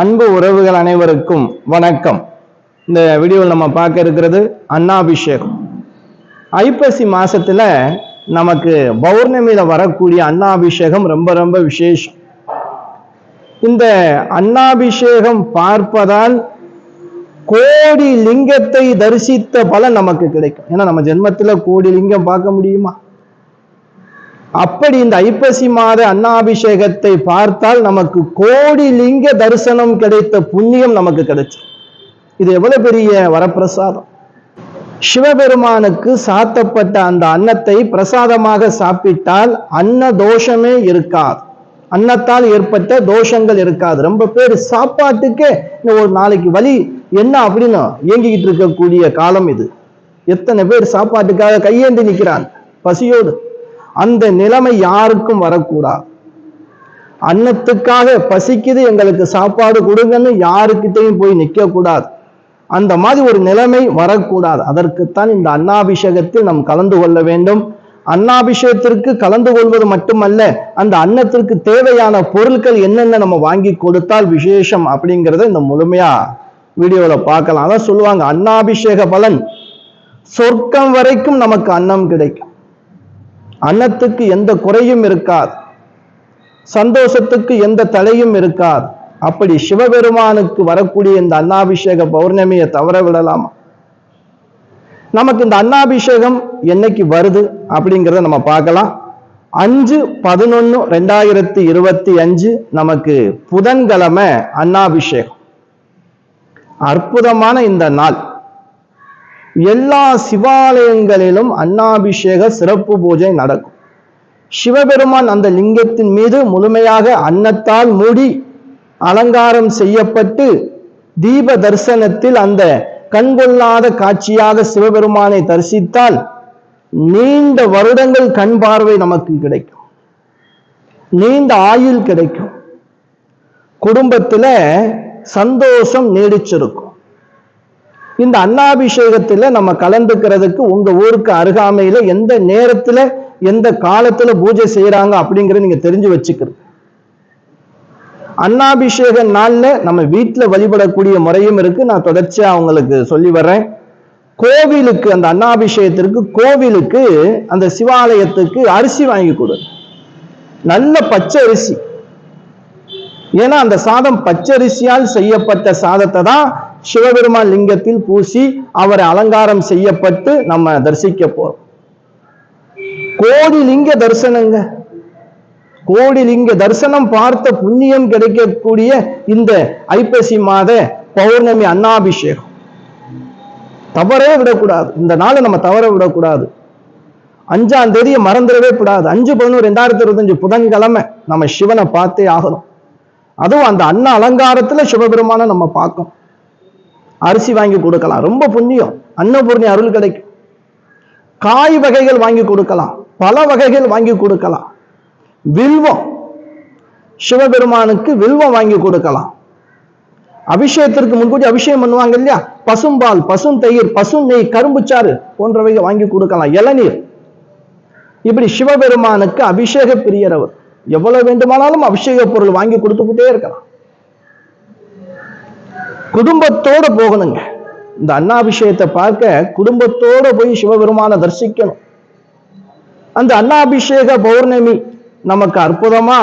அன்பு உறவுகள் அனைவருக்கும் வணக்கம். இந்த வீடியோவில் நம்ம பார்க்க இருக்கிறது அன்னாபிஷேகம். ஐப்பசி மாசத்துல நமக்கு பௌர்ணமியில வரக்கூடிய அன்னாபிஷேகம் ரொம்ப ரொம்ப விசேஷம். இந்த அன்னாபிஷேகம் பார்ப்பதால் கோடி லிங்கத்தை தரிசித்த பலன் நமக்கு கிடைக்கும். ஏன்னா நம்ம ஜென்மத்துல கோடி லிங்கம் பார்க்க முடியுமா? அப்படி இந்த ஐப்பசி மாத அன்னாபிஷேகத்தை பார்த்தால் நமக்கு கோடி லிங்க தரிசனம் கிடைத்த புண்ணியம் நமக்கு கிடைச்சு இது எவ்வளவு பெரிய வரப்பிரசாதம்? சிவபெருமானுக்கு சாத்தப்பட்ட அந்த அன்னத்தை பிரசாதமாக சாப்பிட்டால் அன்ன தோஷமே இருக்காது. அன்னத்தால் ஏற்பட்ட தோஷங்கள் இருக்காது. ரொம்ப பேர் சாப்பாட்டுக்கே ஒரு நாளைக்கு வலி என்ன அப்படின்னு இயங்கிக்கிட்டு இருக்கக்கூடிய காலம் இது. எத்தனை பேர் சாப்பாட்டுக்காக கையேந்தி நிற்கிறான் பசியோடு. அந்த நிலைமை யாருக்கும் வரக்கூடாது அன்னத்துக்காக பசிக்குது எங்களுக்கு சாப்பாடு கொடுங்கன்னு யாருக்கிட்டையும் போய் நிற்கக்கூடாது அந்த மாதிரி ஒரு நிலைமை வரக்கூடாது. அதற்குத்தான் இந்த அன்னாபிஷேகத்தில் நாம் கலந்து கொள்ள வேண்டும். அன்னாபிஷேகத்திற்கு கலந்து கொள்வது மட்டுமல்ல அந்த அன்னத்திற்கு தேவையான பொருட்கள் என்னென்ன நம்ம வாங்கி கொடுத்தால் விசேஷம் அப்படிங்கிறத இந்த முழுமையா வீடியோவில் பார்க்கலாம். அதான் சொல்லுவாங்க அன்னாபிஷேக பலன். சொர்க்கம் வரைக்கும் நமக்கு அன்னம் கிடைக்கும். அன்னத்துக்கு எந்த குறையும் இருக்காது. சந்தோஷத்துக்கு எந்த தலையும் இருக்காது. அப்படி சிவபெருமானுக்கு வரக்கூடிய இந்த அன்னாபிஷேக பௌர்ணமியை தவற விடலாமா? நமக்கு இந்த அன்னாபிஷேகம் என்னைக்கு வருது அப்படிங்கிறத நம்ம பார்க்கலாம். அஞ்சு பதினொன்று ரெண்டாயிரத்தி இருபத்தி அஞ்சு நமக்கு புதன்கிழமை அன்னாபிஷேகம். அற்புதமான இந்த நாள். எல்லா சிவாலயங்களிலும் அன்னாபிஷேக சிறப்பு பூஜை நடக்கும். சிவபெருமான் அந்த லிங்கத்தின் மீது முழுமையாக அன்னத்தால் மூடி அலங்காரம் செய்யப்பட்டு தீப தரிசனத்தில் அந்த கண்கொள்ளாத காட்சியாக சிவபெருமானை தரிசித்தால் நீண்ட வருடங்கள் கண் பார்வை நமக்கு கிடைக்கும். நீண்ட ஆயுள் கிடைக்கும். குடும்பத்தில் சந்தோஷம் நீடிச்சிருக்கும். இந்த அன்னாபிஷேகத்துல நம்ம கலந்துக்கிறதுக்கு உங்க ஊருக்கு அருகாமையில எந்த நேரத்துல எந்த காலத்துல பூஜை செய்யறாங்க அப்படிங்கறத நீங்க தெரிஞ்சு வச்சுக்கிறது அன்னாபிஷேக நாள்ல நம்ம வீட்டுல வழிபடக்கூடிய முறையும் இருக்கு. நான் தொடர்ச்சியா அவங்களுக்கு சொல்லி வர்றேன். கோவிலுக்கு அந்த அன்னாபிஷேகத்திற்கு கோவிலுக்கு அந்த சிவாலயத்துக்கு அரிசி வாங்கி கொடு. நல்ல பச்சை அரிசி ஏன்னா அந்த சாதம் பச்சரிசியால் செய்யப்பட்ட சாதத்தை தான் சிவபெருமான் லிங்கத்தில் பூசி அவரை அலங்காரம் செய்யப்பட்டு நம்ம தரிசிக்க போறோம். கோடி லிங்க தரிசனங்க. கோடி லிங்க தரிசனம் பார்த்த புண்ணியம் கிடைக்கக்கூடிய இந்த ஐப்பசி மாத பௌர்ணமி அன்னாபிஷேகம். தவறே விடக்கூடாது. இந்த நாளை நம்ம தவற விடக்கூடாது. அஞ்சாம் தேதியை மறந்துடவே கூடாது. அஞ்சு பதினோரு ரெண்டாயிரத்தி இருபத்தஞ்சு புதன்கிழமை நம்ம சிவனை பார்த்தே ஆகணும். அதுவும் அந்த அன்ன அலங்காரத்துல சிவபெருமான நம்ம பார்க்கணும். அரிசி வாங்கி கொடுக்கலாம். ரொம்ப புண்ணியம். அன்னபூர்ணி அருள் கிடைக்கும். காய் வகைகள் வாங்கி கொடுக்கலாம். பல வகைகள் வாங்கி கொடுக்கலாம். வில்வம். சிவபெருமானுக்கு வில்வம் வாங்கி கொடுக்கலாம். அபிஷேகத்திற்கு முன்கூட்டி அபிஷேகம் பண்ணுவாங்க இல்லையா? பசும்பால் பசும் தயிர் பசும் நெய் கரும்புச்சாறு போன்றவைகள் வாங்கி கொடுக்கலாம். இளநீர். இப்படி சிவபெருமானுக்கு அபிஷேக பிரியரவர் எவ்வளவு வேண்டுமானாலும் அபிஷேக பொருள் வாங்கி கொடுத்துக்கிட்டே இருக்கலாம். குடும்பத்தோட போகணுங்க. இந்த அண்ணாபிஷேகத்தை பார்க்க குடும்பத்தோட போய் சிவபெருமானை தரிசிக்கணும். அந்த அண்ணாபிஷேக பௌர்ணமி நமக்கு அற்புதமா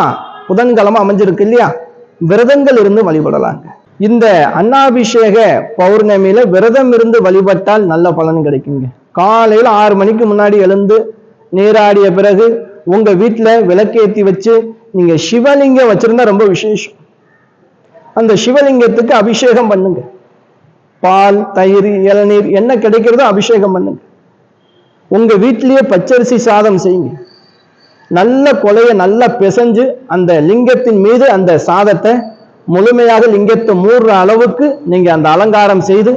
புதன்கிழமை அமைஞ்சிருக்கு இல்லையா? விரதங்கள் இருந்து வழிபடலாங்க. இந்த அண்ணாபிஷேக பௌர்ணமியில விரதம் இருந்து வழிபட்டால் நல்ல பலன் கிடைக்குங்க. காலையில ஆறு மணிக்கு முன்னாடி எழுந்து நீராடிய பிறகு உங்க வீட்டுல விளக்கேத்தி வச்சு நீங்க சிவலிங்கம் வச்சிருந்தா ரொம்ப விசேஷம். அந்த சிவலிங்கத்துக்கு அபிஷேகம் பண்ணுங்க. பால் தயிர் இளநீர் என்ன கிடைக்கிறதோ அபிஷேகம் பண்ணுங்க. உங்க வீட்டிலேயே பச்சரிசி சாதம் செய்யுங்க. நல்ல கொலையை நல்லா பிசைஞ்சு அந்த லிங்கத்தின் மீது அந்த சாதத்தை முழுமையாக லிங்கத்தை மூடுற அளவுக்கு நீங்க அந்த அலங்காரம் செய்து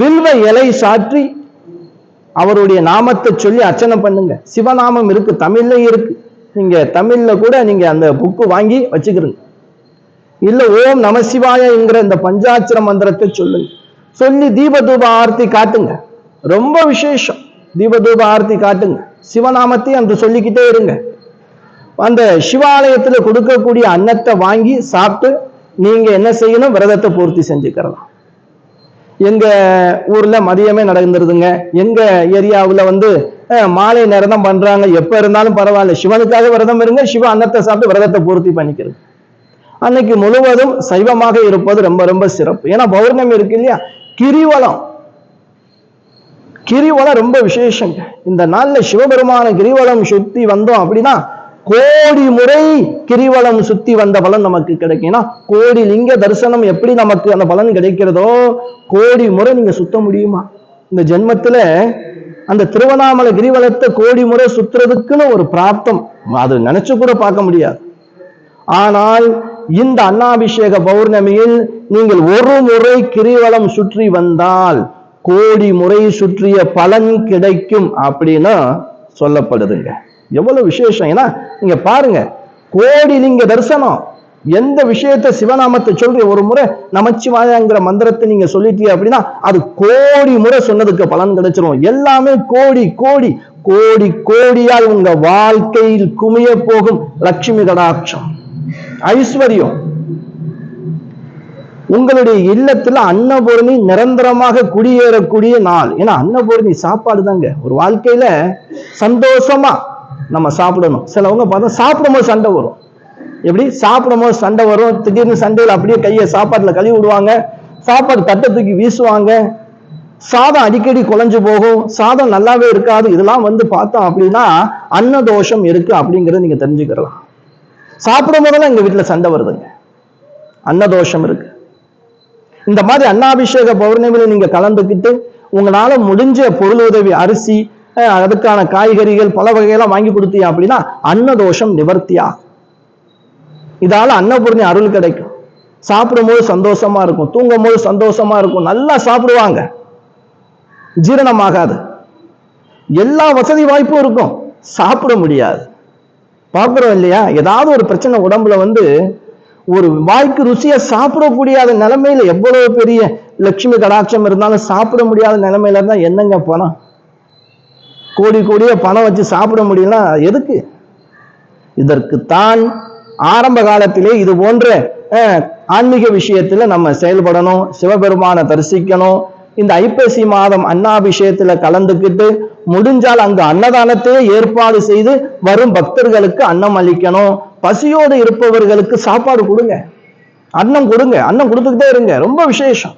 வில்வ இலை சாற்றி அவருடைய நாமத்தை சொல்லி அர்ச்சனை பண்ணுங்க. சிவநாமம் இருக்கு தமிழ்லையும் இருக்கு. நீங்க தமிழ்ல கூட நீங்க அந்த புக்கு வாங்கி வச்சுக்கிறீங்க இல்ல ஓம் நம சிவாயங்கிற இந்த பஞ்சாட்சர மந்திரத்தை சொல்லுங்க. சொல்லி தீபதூப ஆர்த்தி காட்டுங்க. ரொம்ப விசேஷம். தீபதூப ஆர்த்தி காட்டுங்க. சிவநாமத்தையும் அந்த சொல்லிக்கிட்டே இருங்க. அந்த சிவாலயத்துல கொடுக்கக்கூடிய அன்னத்தை வாங்கி சாப்பிட்டு நீங்க என்ன செய்யணும்? விரதத்தை பூர்த்தி செஞ்சுக்கிறலாம் எங்க ஊர்ல மதியமே நடந்துருதுங்க. எங்க ஏரியாவுல வந்து மாலை நேரம் தான் பண்றாங்க. எப்ப இருந்தாலும் பரவாயில்ல. சிவனுக்காக விரதம் இருங்க. சிவ அன்னத்தை சாப்பிட்டு விரதத்தை பூர்த்தி பண்ணிக்கிறது அன்னைக்கு முழுவதும் சைவமாக இருப்பது ரொம்ப ரொம்ப சிறப்பு. ஏன்னா பௌர்ணமி இருக்கு இல்லையா? கிரிவலம். கிரிவலம் ரொம்ப விசேஷங்க. இந்த நாள்ல சிவபெருமான கிரிவலம் சுத்தி வந்தோம் அப்படின்னா கோடி முறை கிரிவலம் சுத்தி வந்த பலன் நமக்கு கிடைக்கும். ஏன்னா கோடி லிங்க தரிசனம் எப்படி நமக்கு அந்த பலன் கிடைக்கிறதோ கோடி முறை நீங்க சுத்த முடியுமா? இந்த ஜென்மத்துல அந்த திருவண்ணாமலை கிரிவலத்தை கோடி முறை சுத்துறதுக்குன்னு ஒரு பிராப்தம். அது நினைச்சு கூட பார்க்க முடியாது. ஆனால் இந்த அன்னாபிஷேக பௌர்ணமியில் நீங்கள் ஒரு முறை கிரிவலம் சுற்றி வந்தால் கோடி முறை சுற்றிய பலன் கிடைக்கும் அப்படின்னு சொல்லப்படுதுங்க. எவ்வளவு விசேஷம். ஏன்னா நீங்க பாருங்க கோடி நீங்க தரிசனம். எந்த விஷயத்தை சிவநாமத்தை சொல்ற ஒரு முறை நமச்சிவாயங்கிற மந்திரத்தை நீங்க சொல்லிட்டீங்க அப்படின்னா அது கோடி முறை சொன்னதுக்கு பலன் கிடைச்சிரும். எல்லாமே கோடி கோடி கோடி கோடியால் உங்க வாழ்க்கையில் குமிய போகும் லட்சுமி கடாட்சம். ஐஸ்வர்யம். உங்களுடைய இல்லத்துல அன்னபூரணி நிரந்தரமாக குடியேறக்கூடிய நாள். ஏன்னா அன்னபூரணி சாப்பாடு தாங்க ஒரு வாழ்க்கையில சந்தோஷமா நம்ம சாப்பிடணும். சிலவங்க பார்த்தா சாப்பிடும்போது சண்டை வரும். எப்படி? சாப்பிடும்போது சண்டை வரும். திடீர்னு சண்டையில் அப்படியே கையை சாப்பாட்டுல கழுவி விடுவாங்க. சாப்பாடு தட்டை தூக்கி வீசுவாங்க. சாதம் அடிக்கடி குலைஞ்சு போகும். சாதம் நல்லாவே இருக்காது. இதெல்லாம் வந்து பார்த்தோம் அப்படின்னா அன்னதோஷம் இருக்கு அப்படிங்கறத நீங்க தெரிஞ்சுக்கலாம் சாப்பிடும் போதெல்லாம் எங்கள் வீட்டில் சண்டை வருதுங்க. அன்னதோஷம் இருக்கு. இந்த மாதிரி அன்னாபிஷேக பௌர்ணமியில் நீங்கள் கலந்துக்கிட்டு உங்களால் முடிஞ்ச பொருள் உதவி அரிசி அதுக்கான காய்கறிகள் பல வகையெல்லாம் வாங்கி கொடுத்தீங்க அப்படின்னா அன்னதோஷம் நிவர்த்தியா? இதால அன்னபூர்ணி அருள் கிடைக்கும். சாப்பிடும்போது சந்தோஷமா இருக்கும். தூங்கும் போது சந்தோஷமா இருக்கும். நல்லா சாப்பிடுவாங்க. ஜீரணமாகாது. எல்லா வசதி வாய்ப்பும் இருக்கும். சாப்பிட முடியாது. பார்க்குறோம் இல்லையா? ஏதாவது ஒரு பிரச்சனை உடம்புல வந்து ஒரு வாய்க்கு ருசியாக சாப்பிட முடியாத நிலைமையில எவ்வளவு பெரிய லட்சுமி கடாட்சம் இருந்தாலும் சாப்பிட முடியாத நிலைமையில இருந்தால் என்னங்க பணம்? கோடி கோடியே பணம் வச்சு சாப்பிட முடியலனா எதுக்கு? இதற்குத்தான் ஆரம்ப காலத்திலே இது போன்ற ஆன்மீக விஷயத்துல நம்ம செயல்படணும் சிவபெருமானை தரிசிக்கணும் இந்த ஐப்பசி மாதம் அன்னாபிஷேகத்துல கலந்துக்கிட்டு முடிஞ்சால் அங்கு அன்னதானத்தையே ஏற்பாடு செய்து வரும் பக்தர்களுக்கு அன்னம் அளிக்கணும். பசியோடு இருப்பவர்களுக்கு சாப்பாடு கொடுங்க. அன்னம் கொடுங்க. அன்னம் கொடுத்துக்கிட்டே இருங்க. ரொம்ப விசேஷம்.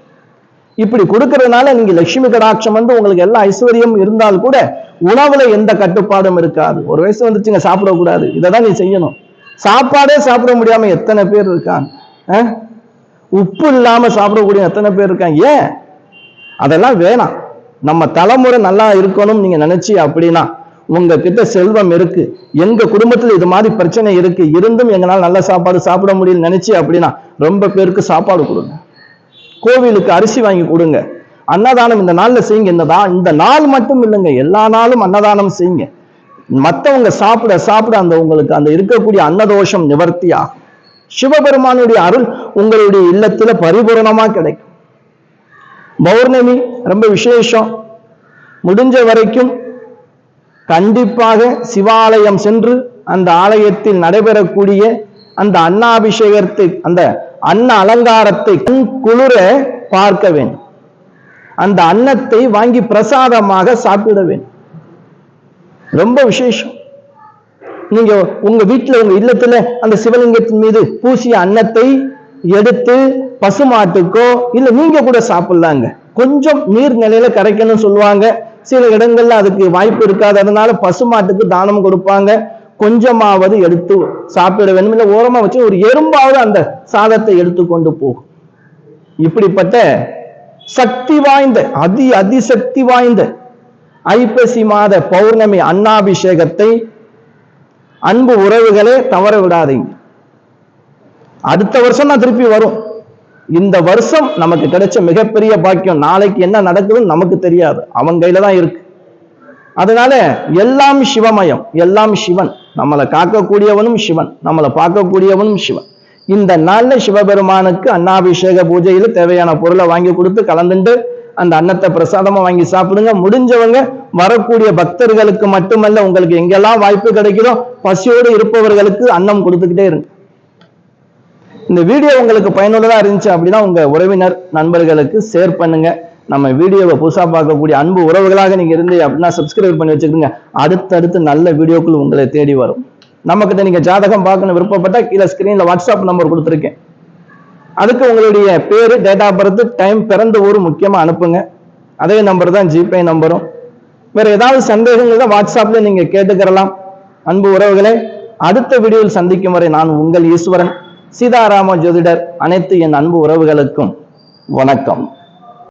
இப்படி கொடுக்கறதுனால நீங்க லட்சுமி கடாட்சம் வந்து உங்களுக்கு எல்லா ஐஸ்வர்யம் இருந்தால் கூட உணவுல எந்த கட்டுப்பாடும் இருக்காது. ஒரு வயசு வந்துச்சுங்க சாப்பிடக்கூடாது. இதை தான் நீ செய்யணும். சாப்பாடே சாப்பிட முடியாம எத்தனை பேர் இருக்காங்க? உப்பு இல்லாம சாப்பிடக்கூடிய எத்தனை பேர் இருக்காங்க? ஏன்? அதெல்லாம் வேணாம். நம்ம தலைமுறை நல்லா இருக்கணும் நீங்க நினைச்சி அப்படின்னா உங்க கிட்ட செல்வம் இருக்கு. எங்க குடும்பத்துல இது மாதிரி பிரச்சனை இருக்கு. இருந்தும் எங்களால் நல்ல சாப்பாடு சாப்பிட முடியும் நினைச்சு அப்படின்னா ரொம்ப பேருக்கு சாப்பாடு கொடுங்க. கோவிலுக்கு அரிசி வாங்கி கொடுங்க. அன்னதானம் இந்த நாள்ல செய்யுங்க. இந்த இந்த நாள் மட்டும் இல்லைங்க. எல்லா நாளும் அன்னதானம் செய்யுங்க. மற்றவங்க சாப்பிட சாப்பிட அந்த உங்களுக்கு அந்த இருக்கக்கூடிய அன்னதோஷம் நிவர்த்தியா சிவபெருமானுடைய அருள் உங்களுடைய இல்லத்துல பரிபூரணமா கிடைக்கும். பௌர்ணமி ரொம்ப விசேஷம். முடிஞ்ச வரைக்கும் கண்டிப்பாக சிவாலயம் சென்று அந்த ஆலயத்தில் நடைபெறக்கூடிய அந்த அன்னாபிஷேகத்தை அந்த அன்ன அலங்காரத்தை கண் குளிர பார்க்க வேண்டும். அந்த அன்னத்தை வாங்கி பிரசாதமாக சாப்பிட வேண்டும். ரொம்ப விசேஷம். நீங்க உங்க வீட்டில் உங்க இல்லத்துல அந்த சிவலிங்கத்தின் மீது பூசிய அன்னத்தை எடுத்து பசுமாட்டுக்கோ இல்ல நீங்க கூட சாப்பிடலாங்க. கொஞ்சம் நீர் நிலையில சொல்லுவாங்க. சில இடங்கள்ல அதுக்கு வாய்ப்பு இருக்காது. அதனால பசுமாட்டுக்கு தானம் கொடுப்பாங்க. கொஞ்சமாவது எடுத்து சாப்பிட வேண்டும். இல்ல ஓரமா வச்சு ஒரு எறும்பாவது அந்த சாதத்தை எடுத்து கொண்டு போகும் இப்படிப்பட்ட சக்தி வாய்ந்த அதி அதிசக்தி வாய்ந்த ஐப்பசி மாத பௌர்ணமி அன்னாபிஷேகத்தை அன்பு உறவுகளே தவற விடாதீங்க. அடுத்த வருஷம் நான் திருப்பி வரும். இந்த வருஷம் நமக்கு கிடைச்ச மிகப்பெரிய பாக்கியம் நாளைக்கு என்ன நடக்குதுன்னு நமக்கு தெரியாது. அவன் கையில தான் இருக்கு. அதனால எல்லாம் சிவமயம் எல்லாம் சிவன். நம்மளை காக்கக்கூடியவனும் சிவன் நம்மளை பார்க்கக்கூடியவனும் சிவன். இந்த நாள்ல சிவபெருமானுக்கு அன்னாபிஷேக பூஜையில தேவையான பொருளை வாங்கி கொடுத்து கலந்துட்டு அந்த அன்னத்தை பிரசாதமா வாங்கி சாப்பிடுங்க. முடிஞ்சவங்க வரக்கூடிய பக்தர்களுக்கு மட்டுமல்ல உங்களுக்கு எங்கெல்லாம் வாய்ப்பு கிடைக்கிறோ பசியோடு இருப்பவர்களுக்கு அன்னம் கொடுத்துக்கிட்டே இருங்க. இந்த வீடியோ உங்களுக்கு பயனுள்ளதாக இருந்துச்சு அப்படின்னா உங்கள் உறவினர் நண்பர்களுக்கு ஷேர் பண்ணுங்க. நம்ம வீடியோவை புதுசாக பார்க்கக்கூடிய அன்பு உறவுகளாக நீங்கள் இருந்து அப்படின்னா சப்ஸ்கிரைப் பண்ணி வச்சுக்கோங்க அடுத்தடுத்து நல்ல வீடியோக்கள் உங்களை தேடி வரும். நம்ம நீங்கள் ஜாதகம் பார்க்கணும் விருப்பப்பட்டால் கீழே ஸ்க்ரீனில் வாட்ஸ்அப் நம்பர் கொடுத்துருக்கேன். அதுக்கு உங்களுடைய பேர் டேட் ஆஃப் பர்த் டைம் பிறந்த ஊர் முக்கியமாக அனுப்புங்க. அதே நம்பர் தான் ஜிபே நம்பரும் வேறு ஏதாவது சந்தேகங்கள் தான் வாட்ஸ்அப்பில் நீங்கள் கேட்டுக்கிறலாம். அன்பு உறவுகளே அடுத்த வீடியோவில் சந்திக்கும் வரை நான் உங்கள் ஈஸ்வரன். சீதாராம ஜோதிடர் அனைத்து என் அன்பு உறவுகளுக்கும் வணக்கம்.